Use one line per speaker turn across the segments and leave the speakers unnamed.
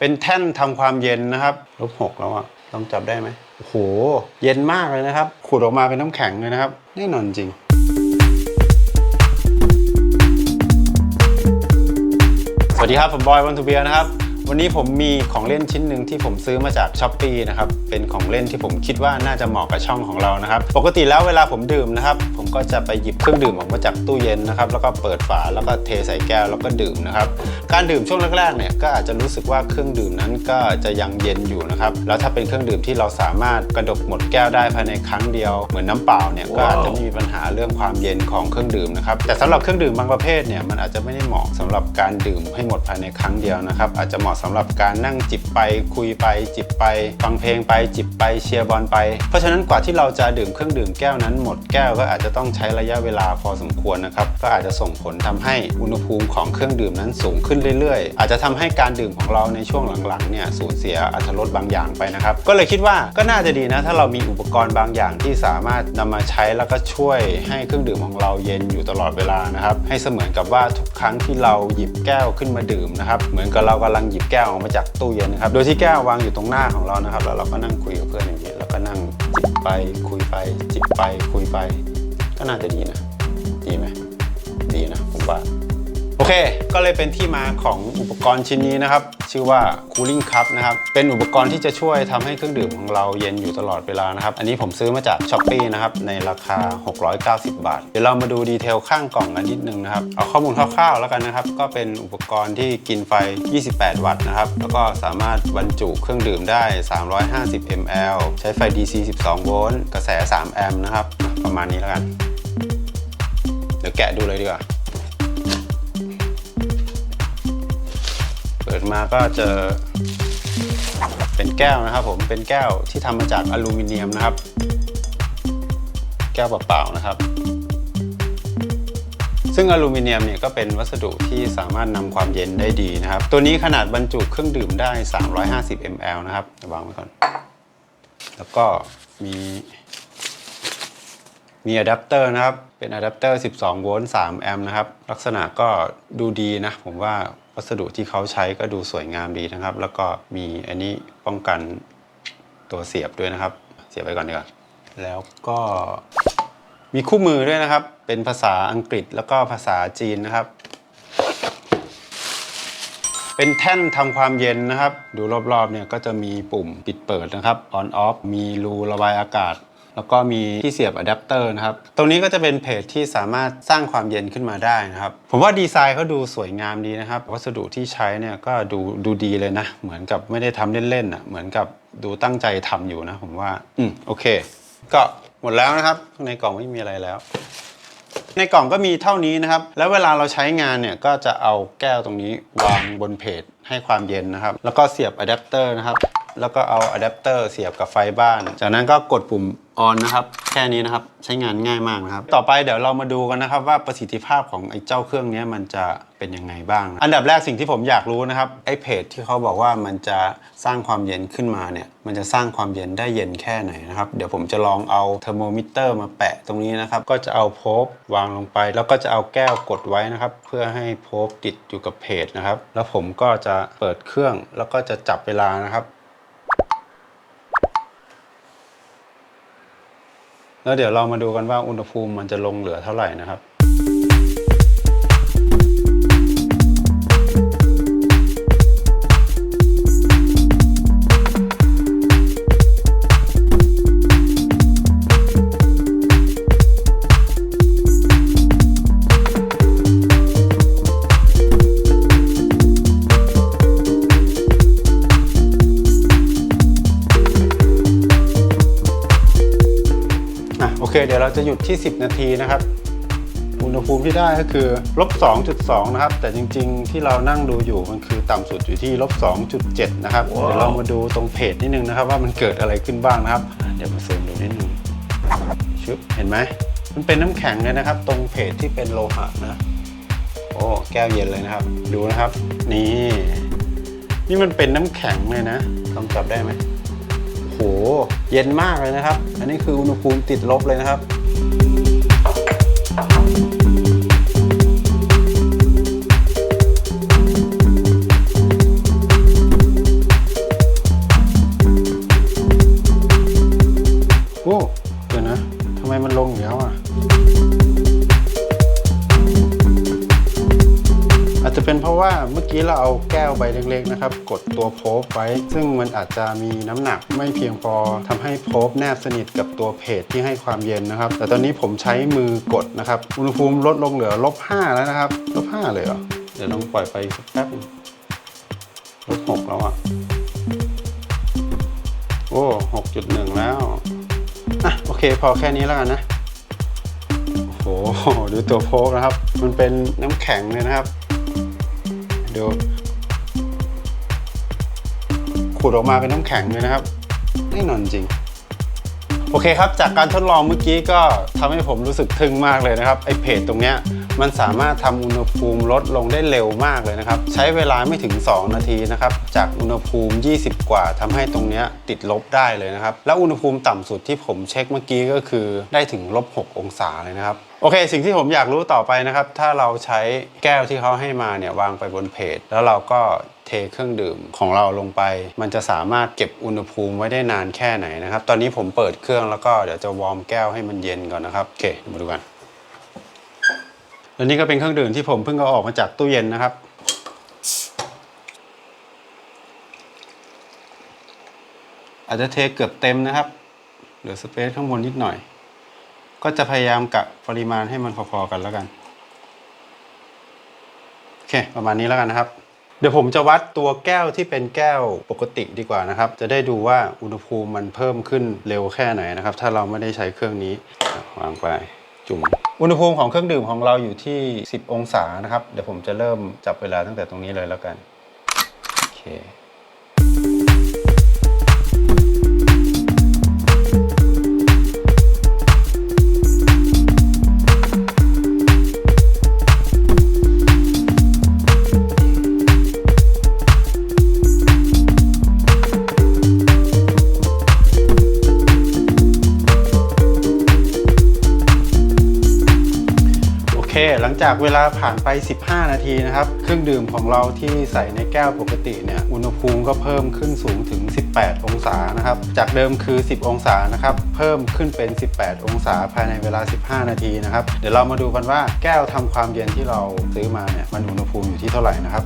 เป็นแท่นทำความเย็นนะครับลบหกแล้วอะต้องจับได้ไหมโอ้โห เย็นมากเลยนะครับ ขูดออกมาเป็นน้ำแข็งเลยนะครับ แน่นอนจริงสวัสดีครับ ผมบอยวันทูเบียนะครับ วันนี้ผมมีของเล่นชิ้นหนึ่งที่ผมซื้อมาจากช้อปปีนะครับ เป็นของเล่นที่ผมคิดว่าน่าจะเหมาะกับช่องของเรานะครับ ปกติแล้วเวลาผมดื่มนะครับ ผมก็จะไปหยิบเครื่องดื่มออกมาจากตู้เย็นนะครับ แล้วก็เปิดฝาแล้วก็เทใส่แก้วแล้วก็ดื่มนะครับ การดื่มช่วงแรกๆเนี่ยก็อาจจะรู้สึกว่าเครื่องดื่มนั้นก็จะยังเย็นอยู่นะครับ แล้วถ้าเป็นเครื่องดื่มที่เราสามารถกระดกหมดแก้วได้ภายในครั้งเดียวเหมือนน้ำเปล่าเนี่ยก็อาจจะไม่มีปัญหาเรื่องความเย็นของเครื่องดื่มนะครับแต่สำหรับเครื่องดื่มบางประเภทเนี่ยมันอาจจะไม่ได้เหมาะสำหรับการดื่มให้หมดภายในครั้งเดียวนะครับอาจจะเหมาะสำหรับการนั่งจิบไปคุยไปจิบไป ฟังเพลงไปจิบไปเชียร์บอลไป เพราะฉะนั้นกว่าที่เราจะดื่มเครื่องดื่มแก้วนั้นหมดแก้วก็อาจจะต้องใช้ระยะเวลาพอสมควรนะครับก็อาจจะส่งผลทำให้อุณหภูมิของเครื่องดื่มนั้นสูงขึ้นเรื่อยๆ อาจจะทำให้การดื่มของเราในช่วงหลังๆเนี่ยสูญเสียอรรถรสบางอย่างไปนะครับก็เลยคิดว่าก็น่าจะดีนะถ้าเรามีอุปกรณ์บางอย่างที่สามารถนำมาใช้แล้วก็ช่วยให้เครื่องดื่มของเราเย็นอยู่ตลอดเวลานะครับให้เสมือนกับว่าทุกครั้งที่เราหยิบแก้วขึ้นมาดื่มนะครับเหมือนกับเรากำลังหยิบแก้วออกมาจากตู้เย็นนะครับ โดยที่แก้ววางอยู่ตรงหน้าของเรานะครับ แล้วเราก็นั่งคุยกับเพื่อนอย่างนี้ แล้วก็นั่งจิบไปคุยไป จิบไปคุยไป ก็น่าจะดีนะ ดีไหมดีนะผมว่า โอเค ก็เลยเป็นที่มาของอุปกรณ์ชิ้นนี้นะครับ ชื่อว่า Cooling Cup นะครับ เป็นอุปกรณ์ที่จะช่วยทำให้เครื่องดื่มของเราเย็นอยู่ตลอดเวลานะครับ อันนี้ผมซื้อมาจาก s h อ p e e นะครับ ในราคา 690 บาท เดี๋ยวเรามาดูดีเทลข้างกล่องกันนิดนึงนะครับ เอาข้อมูลคร่าวๆแล้วกันนะครับ ก็เป็นอุปกรณ์ที่กินไฟ 28 วัตต์นะครับ แล้วก็สามารถบรรจุเครื่องดื่มได้ 350 ml ใช้ไฟ DC 12 โวลต์ กระแส 3 แอมป์นะครับ ประมาณนี้แล้วกัน เดี๋ยวแกะดูเลยดีกว่า ดมาก็เจอเป็นแก้วนะครับผมเป็นแก้วที่ทำมาจากอลูมิเนียมนะครับ แก้วเปล่าๆนะครับ ซึ่งอลูมิเนียมเนี่ยก็เป็นวัสดุที่สามารถนำความเย็นได้ดีนะครับ ตัวนี้ขนาดบรรจุเครื่องดื่มได้ 350 ml นะครับวางไว้ก่อน แล้วก็มีมีอะแดปเตอร์นะครับ เป็นอะแดปเตอร์ 12 โวลต์ 3 แอมป์นะครับ ลักษณะก็ดูดีนะ ผมว่า วัสดุที่เขาใช้ก็ดูสวยงามดีนะครับ แล้วก็มีอันนี้ป้องกันตัวเสียบด้วยนะครับ เสียบไว้ก่อนดีกว่าแล้วก็มีคู่มือด้วยนะครับ เป็นภาษาอังกฤษแล้วก็ภาษาจีนนะครับ เป็นแท่นทำความเย็นนะครับ ดูรอบๆเนี่ยก็จะมีปุ่มปิดเปิดนะครับ on off มีรูระบายอากาศ แล้วก็มีที่เสียบอะแดปเตอร์นะครับ ตรงนี้ก็จะเป็นเพจที่สามารถสร้างความเย็นขึ้นมาได้นะครับ ผมว่าดีไซน์เขาดูสวยงามดีนะครับ วัสดุที่ใช้เนี่ยก็ดูดูดีเลยนะ เหมือนกับไม่ได้ทำเล่นๆอะ เหมือนกับดูตั้งใจทำอยู่นะ ผมว่า อืมโอเค ก็หมดแล้วนะครับ ในกล่องไม่มีอะไรแล้วในกล่องก็มีเท่านี้นะครับ แล้วเวลาเราใช้งานเนี่ยก็จะเอาแก้วตรงนี้วางบนเพจให้ความเย็นนะครับ แล้วก็เสียบอะแดปเตอร์นะครับ แล้วก็เอาอะแดปเตอร์เสียบกับไฟบ้าน จากนั้นก็กดปุ่มออนนะครับ แค่นี้นะครับ ใช้งานง่ายมากนะครับ ต่อไปเดี๋ยวเรามาดูกันนะครับว่าประสิทธิภาพของไอ้เจ้าเครื่องนี้มันจะเป็นยังไงบ้าง อันดับแรกสิ่งที่ผมอยากรู้นะครับไอ้เพจที่เขาบอกว่ามันจะสร้างความเย็นขึ้นมาเนี่ย มันจะสร้างความเย็นได้เย็นแค่ไหนนะครับ เดี๋ยวผมจะลองเอาเทอร์โมมิเตอร์มาแปะตรงนี้นะครับ ก็จะเอาโพบวางลงไป แล้วก็จะเอาแก้วกดไว้นะครับ เพื่อให้โพบติดอยู่กับเพจนะครับ แล้วผมก็จะเปิดเครื่องแล้วก็จะจับเวลานะครับ แล้วเดี๋ยวเรามาดูกันว่าอุณหภูมิมันจะลงเหลือเท่าไหร่นะครับ อะโอเคเดี๋ยวเราจะหยุดที่ 10 นาทีนะครับ อุณหภูมิที่ได้ก็คือลบ 2.2 นะครับ แต่จริงๆ ที่เรานั่งดูอยู่มันคือต่ำสุดอยู่ที่ลบ 2.7 นะครับ เดี๋ยวเรามาดูตรงเพจนิดนึงนะครับว่ามันเกิดอะไรขึ้นบ้างนะครับอะเดี๋ยวมาซูมดูนิดนึงชึบเห็นไหมมันเป็นน้ำแข็งเลยนะครับ ตรงเพจที่เป็นโลหะนะ โอ้แก้วเย็นเลยนะครับ ดูนะครับ นี่ นี่มันเป็นน้ำแข็งเลยนะต้องจับได้ไหม โห เย็นมากเลยนะครับ อันนี้คืออุณหภูมิติดลบเลยนะครับ กี้เราเอาแก้วใบเล็กๆนะครับกดตัวโพบไว้ ซึ่งมันอาจจะมีน้ำหนักไม่เพียงพอทำให้โพบแนบสนิทกับตัวเพจที่ให้ความเย็นนะครับ แต่ตอนนี้ผมใช้มือกดนะครับ อุณหภูมิลดลงเหลือลบ5แล้วนะครับลบ5เลยเหรอเดี๋ยวลองปล่อยไปสักแป๊บลบ6แล้วอะโอ้6.1แล้วอะโอเคพอแค่นี้แล้วกันนะโอ้โหดูตัวโพกนะครับ มันเป็นน้ำแข็งเลยนะครับ ดูขูดออกมาเป็นน้ำแข็งเลยนะครับแน่นอนจริง โอเคครับ จากการทดลองเมื่อกี้ก็ทำให้ผมรู้สึกทึ่งมากเลยนะครับไอเพจตรงเนี้ย มันสามารถทำอุณหภูมิลดลงได้เร็วมากเลยนะครับ ใช้เวลาไม่ถึง 2 นาทีนะครับ จากอุณหภูมิ 20 กว่าทำให้ตรงนี้ติดลบได้เลยนะครับ แล้วอุณหภูมิต่ำสุดที่ผมเช็คเมื่อกี้ก็คือได้ถึงลบ 6 องศาเลยนะครับโอเค สิ่งที่ผมอยากรู้ต่อไปนะครับ ถ้าเราใช้แก้วที่เขาให้มาเนี่ยวางไปบนเพจ แล้วเราก็เทเครื่องดื่มของเราลงไป มันจะสามารถเก็บอุณหภูมิไว้ได้นานแค่ไหนนะครับ ตอนนี้ผมเปิดเครื่องแล้วก็เดี๋ยวจะวอร์มแก้วให้มันเย็นก่อนนะครับ โอเค มาดูกัน แล้วนี่ก็เป็นเครื่องดื่มที่ผมเพิ่งเอาออกมาจากตู้เย็นนะครับ อาจจะเทเกือบเต็มนะครับ เหลือสเปซข้างบนนิดหน่อย ก็จะพยายามกะปริมาณให้มันพอๆกันแล้วกัน โอเค ประมาณนี้แล้วกันนะครับเดี๋ยวผมจะวัดตัวแก้วที่เป็นแก้วปกติดีกว่านะครับ จะได้ดูว่าอุณหภูมิมันเพิ่มขึ้นเร็วแค่ไหนนะครับ ถ้าเราไม่ได้ใช้เครื่องนี้วางไปจุ่ม อุณหภูมิของเครื่องดื่มของเราอยู่ที่ 10 องศานะครับ เดี๋ยวผมจะเริ่มจับเวลาตั้งแต่ตรงนี้เลยแล้วกัน โอเค จากเวลาผ่านไป 15 นาทีนะครับ เครื่องดื่มของเราที่ใส่ในแก้วปกติเนี่ย อุณหภูมิก็เพิ่มขึ้นสูงถึง 18 องศานะครับ จากเดิมคือ 10 องศานะครับ เพิ่มขึ้นเป็น 18 องศาภายในเวลา 15 นาทีนะครับ เดี๋ยวเรามาดูกันว่าแก้วทำความเย็นที่เราซื้อมาเนี่ยมันอุณหภูมิอยู่ที่เท่าไหร่นะครับ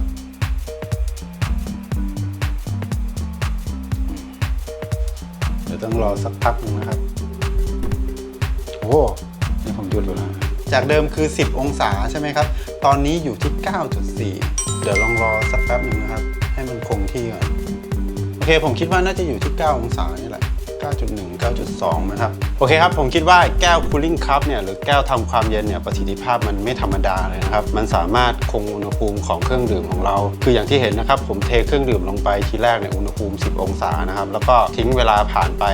เดี๋ยวต้องรอสักพักหนึงนะครับ โอ้นี่ผมหยุดแล้วนะ จากเดิมคือ 10 องศาใช่ไหมครับ ตอนนี้อยู่ที่ 9.4 เดี๋ยวลองรอสักแป๊บหนึ่งนะครับ ให้มันคงที่ก่อน โอเคผมคิดว่าน่าจะอยู่ที่ 9 องศานี่แหละ 9.1 9.2 นะครับ โอเคครับ ผมคิดว่าแก้ว cooling cup เนี่ยหรือแก้วทำความเย็นเนี่ยประสิทธิภาพมันไม่ธรรมดาเลยนะครับ มันสามารถคงอุณหภูมิของเครื่องดื่มของเรา คืออย่างที่เห็นนะครับ ผมเทเครื่องดื่มลงไปทีแรกเนี่ยอุณหภูมิ 10 องศานะครับ แล้วก็ทิ้งเวลาผ่านไป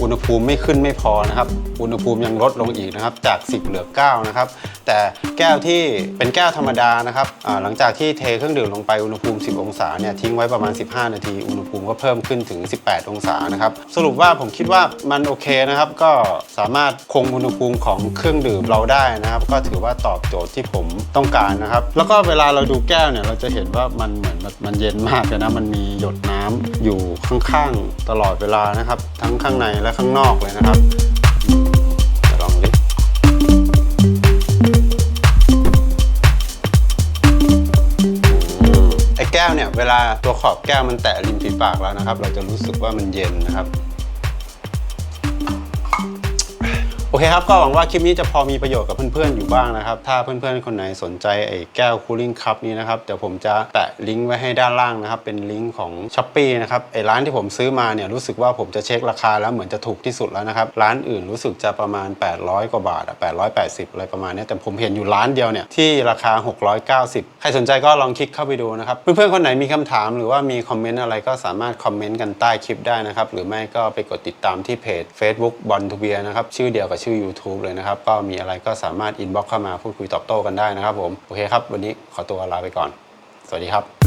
อุณหภูมิไม่ขึ้นไม่พอนะครับ อุณหภูมิยังลดลงอีกนะครับ จาก 10 เหลือ 9 นะครับ แต่แก้วที่เป็นแก้วธรรมดานะครับหลังจากที่เทเครื่องดื่มลงไปอุณหภูมิ 10 องศาเนี่ยทิ้งไว้ประมาณ 15 นาที อุณหภูมิก็เพิ่มขึ้นถึง 18 องศานะครับ สรุปว่าผมคิดว่ามันโอเคนะครับ ก็สามารถคงอุณหภูมิของเครื่องดื่มเราได้นะครับ ก็ถือว่าตอบโจทย์ที่ผมต้องการนะครับ แล้วก็เวลาเราดูแก้วเนี่ยเราจะเห็นว่ามันเหมือนมันเย็นมากเลยนะมันมีหยดน้ำอยู่ข้างๆ ตลอดเวลานะครับ ทั้งข้างในและข้างนอกเลยนะครับลองดิไอแก้วเนี่ยเวลาตัวขอบแก้วมันแตะริมฝีปากแล้วนะครับ เราจะรู้สึกว่ามันเย็นนะครับ เคครับ ก็หวังว่าคลิปนี้จะพอมีประโยชน์กับเพื่อนๆอยู่บ้างนะครับ ถ้าเพื่อนๆ คนไหนสนใจไอ้แก้ว cooling cup นี้นะครับ เดี๋ยวผมจะแปะลิงก์ไว้ให้ด้านล่างนะครับ เป็นลิงก์ของ s h อ p e e นะครับไอ้ร้านที่ผมซื้อมาเนี่ยรู้สึกว่าผมจะเช็คราคาแล้วเหมือนจะถูกที่สุดแล้วนะครับ ร้านอื่นรู้สึกจะประมาณ 800 กว่าบาทอะ880 อะไรประมาณนี้แต่ผมเห็นอยู่ร้านเดียวเนี่ยที่ราคา 690 ใครสนใจก็ลองคลิกเข้าไปดูนะครับ เพื่อนๆ คนไหนมีคำถามหรือว่ามีคอมเมนต์อะไรก็สามารถคอมเมนต์กันใต้คลิปได้นะครับหรือไม่ก็ไปกดติดตามที่เพจ Facebook บอลทูเบียนะครับชื่อเดียวกับชื่อ YouTube เลยนะครับ ก็มีอะไรก็สามารถอินบ็อกเข้ามาพูดคุยตอบโต้กันได้นะครับผม โอเคครับ วันนี้ขอตัวลาไปก่อน สวัสดีครับ